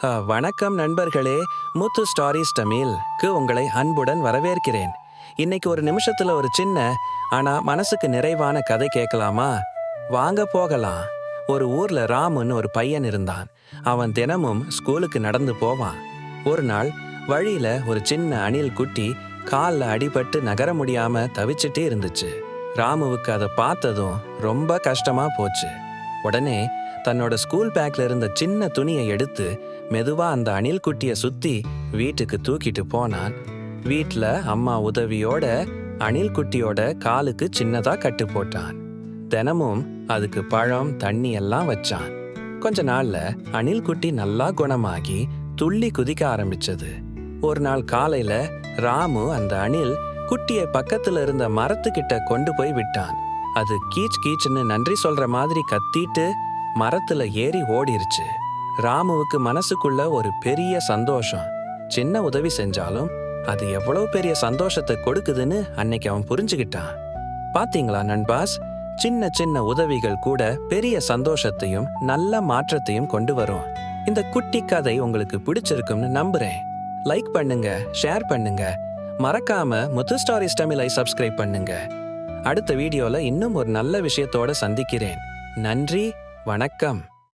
வணக்கம் நண்பர்களே. முத்து ஸ்டாரிஸ் தமிழ்க்கு உங்களை அன்புடன் வரவேற்கிறேன். இன்னைக்கு ஒரு நிமிஷத்துல ஒரு சின்ன ஆனா மனசுக்கு நிறைவான கதை கேட்கலாமா? வாங்க போகலாம். ஒரு ஊர்ல ராமுன்னு ஒரு பையன் இருந்தான். அவன் தினமும் ஸ்கூலுக்கு நடந்து போவான். ஒரு நாள் வழியில ஒரு சின்ன அணில் குட்டி காலில் அடிபட்டு நகர முடியாம தவிச்சிட்டே இருந்துச்சு. ராமுவுக்கு அதை பார்த்ததும் ரொம்ப கஷ்டமா போச்சு. உடனே தன்னோட ஸ்கூல் பேக்ல இருந்த சின்ன துணியை எடுத்து மெதுவா அந்த அணில் குட்டிய சுத்தி வீட்டுக்கு தூக்கிட்டு போனான். வீட்ல அம்மா உதவியோட அணில் குட்டியோட காலுக்கு சின்னதா கட்டு போட்டான். தினமும் அதுக்கு பழம் தண்ணி எல்லாம் வச்சான். கொஞ்ச நாள்ல அணில் குட்டி நல்லா குணமாகி துள்ளி குதிக்க ஆரம்பிச்சது. ஒரு நாள் காலையில ராமு அந்த அணில் குட்டியை பக்கத்துல இருந்த மரத்துக்கிட்ட கொண்டு போய் விட்டான். அது கீச் கீச்சுன்னு நன்றி சொல்ற மாதிரி கத்திட்டு மரத்துல ஏறி ஓடிருச்சு. ராமுவுக்கு மனசுக்குள்ள ஒரு பெரிய சந்தோஷம். சின்ன உதவி செஞ்சாலும் அது எவ்வளவு பெரிய சந்தோஷத்தை கொடுக்குதுன்னு அன்னைக்கு அவன் புரிஞ்சுக்கிட்டான் பாத்தீங்களா நண்பாஸ்? சின்ன சின்ன உதவிகள் கூட பெரிய சந்தோஷத்தையும் நல்ல மாற்றத்தையும் கொண்டு வரும். இந்த குட்டி கதை உங்களுக்கு பிடிச்சிருக்கும்னு நம்புறேன். லைக் பண்ணுங்க ஷேர் பண்ணுங்க. மறக்காம முத்து ஸ்டாரிஸ் தமிழை சப்ஸ்கிரைப் பண்ணுங்க. அடுத்த வீடியோல இன்னும் ஒரு நல்ல விஷயத்தோட சந்திக்கிறேன். நன்றி வணக்கம்.